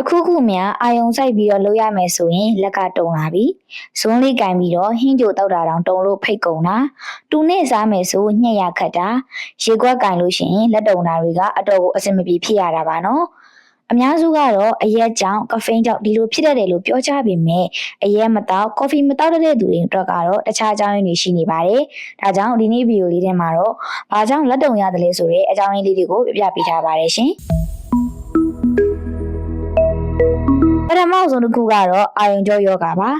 တခုခုများအာယုံဆိုင်ပြီးတော့လုပ်ရမယ်ဆိုရင်လက်ကတုံလာပြီဇွန်းလေးကင်ပြီးတော့ဟင်းကြိုတောက်တာတောင်တုံလို့ဖိတ်ကုန်တာတူနဲ့စားမယ်ဆိုညက်ရခတ်တာရေခွက်ကင်လို့ရှိရင်လက်တုံတာတွေကအတော်ကိုအဆင်မပြေဖြစ်ရတာပါနော်အများစုကတော့အရက်ကြောင့်ကဖိန်းကြောင့်ဒီလိုဖြစ်တတ်တယ်လို့ပြောကြပေမဲ့အရက်မတောက်ကော်ဖီမတောက်တဲ့သူတွေအတွက်ကတော့တခြားအကြောင်းရင်းတွေရှိနေပါတယ်။ဒါကြောင့်ဒီနေ့ဗီဒီယိုလေးထဲမှာတော့ဘာကြောင့်လက်တုံရတယ်လဲဆိုတဲ့အကြောင်းရင်းလေးတွေကိုပြပြပေးထားပါတယ်ရှင်။ ပထမဆုံးတစ်ခုကတော့အာယုံကြောယောဂပါ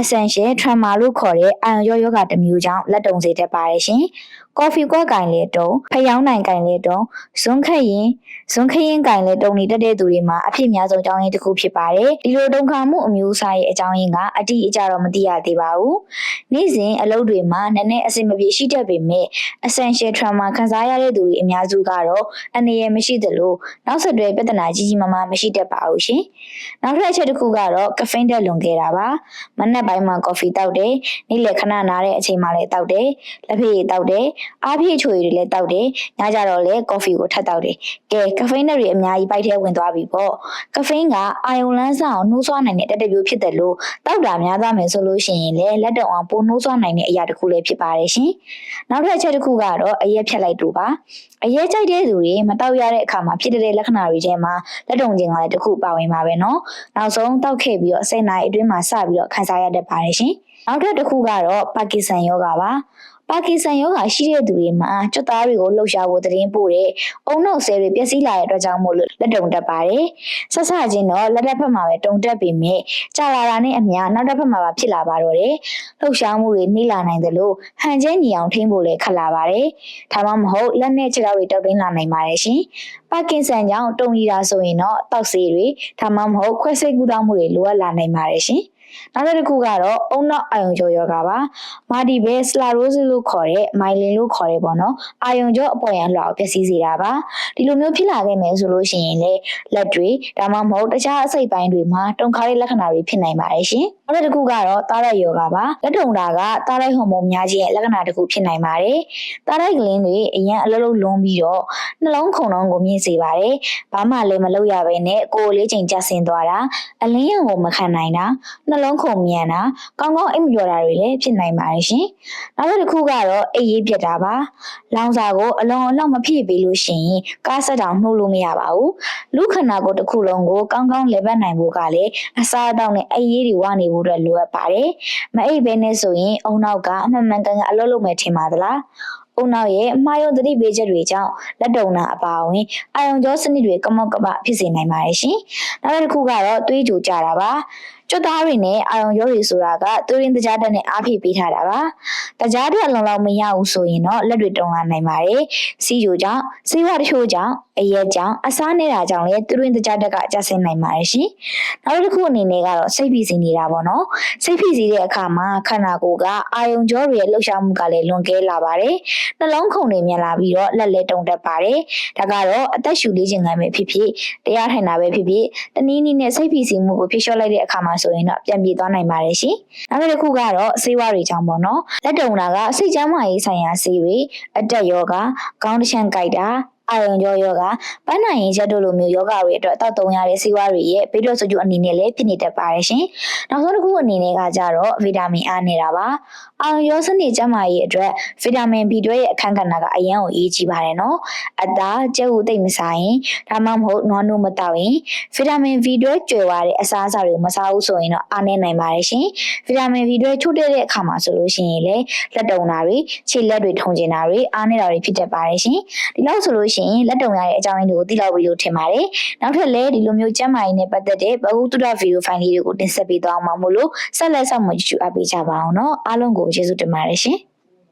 essential trauma လို့ခေါ်တဲ့အာယုံကြောယောဂတစ်မျိုးကြောင့်လက်တုံစေတတ်ပါတယ်ရှင်။ကော်ဖီကွက်ကင်လေတုံဖျောင်းနိုင်ကင်လေတုံဇွန်းခက်ရင်ဇွန်းခရင်ကင်လေတုံနေတတ်တဲ့သူတွေမှာအဖြစ်များဆုံးအကြောင်းရင်းတစ်ခုဖြစ်ပါတယ်။ဒီလိုဒုက္ခမှုအမျိုးအစားရဲ့အကြောင်းရင်းကအတိအကျတော့မသိရသေးပါဘူး။နေ့စဉ်အလုပ်တွေမှာနည်းနည်းအဆင်မပြေရှိတတ်ပေမဲ့ essential trauma ခံစားရတဲ့သူတွေအများစုကတော့အနေရမရှိသလိုနောက်ဆက်တွဲပြဿနာကြီးကြီးမားမားမရှိတတ်ပါဘူးရှင်။နောက်ထပ်အချက်တစ်ခုကတော့ caffeine တက်လွန်ခဲ့တာပါ။မနက်ပိုင်းမှာကော်ဖီတောက်တယ်။နေ့လယ်ခဏနားတဲ့အချိန်မှလည်းတောက်တယ်။လက်ဖေးတောက်တယ်။အားဖြည့်ချိုရည်တွေလည်းတောက်တယ်။ညကြတော့လည်းကော်ဖီကိုထပ်တောက်တယ်။ကဲကဖိန်းတွေအများကြီးပိုက်ထဲဝင်သွားပြီပေါ့။ကဖိန်းကအာယုံလန်းဆောင်နှိုးဆွားနိုင်တဲ့တက်တပြိုးဖြစ်တယ်လို့တောက်တာများသွားမယ်ဆိုလို့ရှိရင်လည်းလက်တော့အောင်ပိုနှိုးဆွားနိုင်တဲ့အရာတစ်ခုလည်းဖြစ်ပါတယ်ရှင်။နောက်ထပ်အချက်တစ်ခုကတော့အရက်ဖြတ်လိုက်တူပါ။အရက်ကြိုက်တဲ့သူတွေမတောက်ရတဲ့အခါမှာဖြစ်တဲ့လက္ခဏာတွေထဲမှာလက်တုံခြင်းကလည်းတစ်ခုပါဝင်ပါပဲနော်။နောက်ဆုံးတောက်ခဲ့ပြီးတော့စိတ်နိုင်အတွင်းမှာစပြီးတော့ခံစားရတတ်ပါတယ်ရှင်။နောက်ထပ်တစ်ခုကတော့ပါကစ္စတန်ယောဂပါပါကစ္စတန်ယောဂရှိတဲ့သူတွေမှာကြွတ်သားတွေကိုလှုပ်ရှားဖို့သတင်းပို့တဲ့အုံနောက်ဆဲတွေပျက်စီးလာတဲ့အတွက်ကြောင့်မို့လို့လက်တုံတက်ပါတယ်။ဆက်ဆချင်းတော့လက်တစ်ဖက်မှာပဲတုံတက်ပေမဲ့ကြာလာတာနဲ့အမျှနောက်တစ်ဖက်မှာပါဖြစ်လာပါတော့တယ်။လှုပ်ရှားမှုတွေနှိလာနိုင်တယ်လို့ဟန်ကျဲညီအောင်ထိန်းဖို့လည်းခက်လာပါတယ်။ဒါမှမဟုတ်လက်နဲ့ခြေထောက်တွေတောက်တင်းလာနိုင်ပါတယ်ရှင်။ပါကင်ဆန်ကြောင့်တုံရီတာဆိုရင်တော့တောက်ဆေးတွေဒါမှမဟုတ်ခွဲစိတ်ကူးတောင်းမှုတွေလိုအပ်လာနိုင်ပါတယ်ရှင်။ နောက်တစ်ခုကတော့အုံနောက်အာယုံကြောယောဂပါမာဒီဘဲစလာရိုးစလို့ခေါ်တဲ့မိုင်လင်လို့ခေါ်တဲ့ပေါ့နော်အာယုံကြောအပေါ်ရန်လွှာကိုပျက်စီးစေတာပါဒီလိုမျိုးဖြစ်လာခဲ့မယ်ဆိုလို့ရှိရင်လေလက်တွေဒါမှမဟုတ်တခြားအစိတ်ပိုင်းတွေမှာတုံခါတဲ့လက္ခဏာတွေဖြစ်နိုင်ပါတယ်ရှင်နောက်တစ်ခုကတော့တားရိုက်ယောဂပါလက်တုံတာကတားရိုက်ဟော်မုန်းများခြင်းရဲ့လက္ခဏာတစ်ခုဖြစ်နိုင်ပါတယ်တားရိုက်ကလင်းတွေအရင်အလုံးလုံးလွန်ပြီးတော့နှလုံးခုန်လုံးကိုမြင့်စေပါတယ်ဘာမှလည်းမလုပ်ရဘဲနဲ့ကိုယ်လေးချိန်ကျဆင်းသွားတာအလင်းရောင်ကိုမခံနိုင်တာနှလုံးခုန်မြန်တာကောင်းကောင်းအိပ်မလျော်တာတွေလည်းဖြစ်နိုင်ပါတယ်ရှင်နောက်တစ်ခုကတော့အိပ်ရေးပြတ်တာပါလောင်စာကိုအလွန်အလောက်မဖြည့်ပေးလို့ရှိရင်ကားဆက်တောင်နှိုးလို့မရပါဘူးလူခန္ဓာကိုယ်တစ်ခုလုံးကိုကောင်းကောင်းလည်ပတ်နိုင်ဖို့ကလည်းအစားအသောက်နဲ့အိပ်ရေးတွေဝနေဖို့အတွက်လိုအပ်ပါတယ်မအိပ်ဘဲနဲ့ဆိုရင်အုံနောက်ကအမှန်မှန်ကန်ကန်အလုပ်လုပ်မယ်ထင်ပါသလားအုံနောက်ရဲ့အမှားယုံသတိပေးချက်တွေကြောင့်လက်တုံနာအပါအဝင်အာယုံကြောစနစ်တွေကမောက်ကပဖြစ်စေနိုင်ပါတယ်ရှင်။နောက်တစ်ခုကတော့သွေးကြိုကြတာပါ။ ကျွတ်သားတွေနဲ့အာရုံရောတွေဆိုတာကသူရင်းတကြားတက်နဲ့အားဖြည့်ပေးထားတာပါ။တကြားတွေအလုံးလောက်မရဘူးဆိုရင်တော့လက်တွေတုံလာနိုင်ပါတယ်။စီးကြိုကြောင့်စီးဝါတချို့ကြောင့် အရက်ကြောင့်အစားနေတာကြောင့်လည်းသူရင်းတကြားတက်ကကျဆင်းနိုင်ပါတယ်ရှင်။နောက်တစ်ခုအနေနဲ့ကတော့စိတ်ဖိစီးနေတာပေါ့နော်။စိတ်ဖိစီးတဲ့အခါမှာခန္ဓာကိုယ်ကအာယုံကြောတွေရဲ့လှုပ်ရှားမှုကလည်းလွန်ကဲလာပါတယ်။နှလုံးခုန်တွေမြန်လာပြီးတော့လက်လဲတုံတက်ပါတယ်။ဒါကတော့အသက်ရှူလေးခြင်းကပဲဖြစ်ဖြစ်တရားထိုင်တာပဲဖြစ်ဖြစ်တနည်းနည်းနဲ့စိတ်ဖိစီးမှုကိုဖြေလျှော့လိုက်တဲ့အခါမှာဆိုရင်တော့ပြန်ပြေသွားနိုင်ပါတယ်ရှင်။နောက်တစ်ခုကတော့ဆေးဝါးတွေကြောင့်ပေါ့နော်။လက်တုံတာကစိတ်ကျန်းမာရေးဆိုင်ရာဆေးတွေအတက်ယောဂခေါင်းတချမ်းကြိုက်တာ အာရုံကြောယောဂပန်းနိုင်ရင်ချက်တို့လိုမျိုးယောဂတွေအတွက်တောက်တုံရတဲ့ဆေးဝါးတွေရဲ့ဘေးထွက်ဆိုးကျိုးအနေနဲ့လည်းဖြစ်နေတတ်ပါတယ်ရှင်။နောက်ဆုံးတစ်ခုအနေနဲ့ကကြတော့ဗီတာမင်အားနေတာပါ။အာရုံရောစနစ်ကျန်းမာရေးအတွက်ဗီတာမင် B12 ရဲ့အခန်းကဏ္ဍကအရန်ကိုအရေးကြီးပါတယ်နော်။အသားကျက်ဥသိမ့်မစားရင်ဒါမှမဟုတ်နွားနို့မတောက်ရင်ဗီတာမင် B12 ကျွယ်ဝတဲ့အစားအစာတွေကိုမစားဘူးဆိုရင်တော့အားနည်းနိုင်ပါတယ်ရှင်။ဗီတာမင် B12 ချို့တဲ့တဲ့အခါမှာဆိုလို့ရှိရင်လည်းလက်တုံတာတွေခြေလက်တွေထုံကျင်တာတွေအားနည်းတာတွေဖြစ်တတ်ပါတယ်ရှင်။ဒီလောက်ဆိုလို့ရှိရင်လက်တုံရတဲ့အကြောင်းရင်းတွေကိုသိလောက်ပြီလို့ထင်ပါတယ်။နောက်ထပ်လည်းဒီလိုမျိုးကျန်းမာရေးနဲ့ပတ်သက်တဲ့ဗဟုသုတဗီဒီယိုဖိုင်လေးတွေကိုတင်ဆက်ပေးသွားအောင်ပါမို့လို့ဆက်လက်ဆောင်မကြည့်အပ်ပေးကြပါအောင်နော်။အားလုံးကိုကျေးဇူးတင်ပါတယ်ရှင်။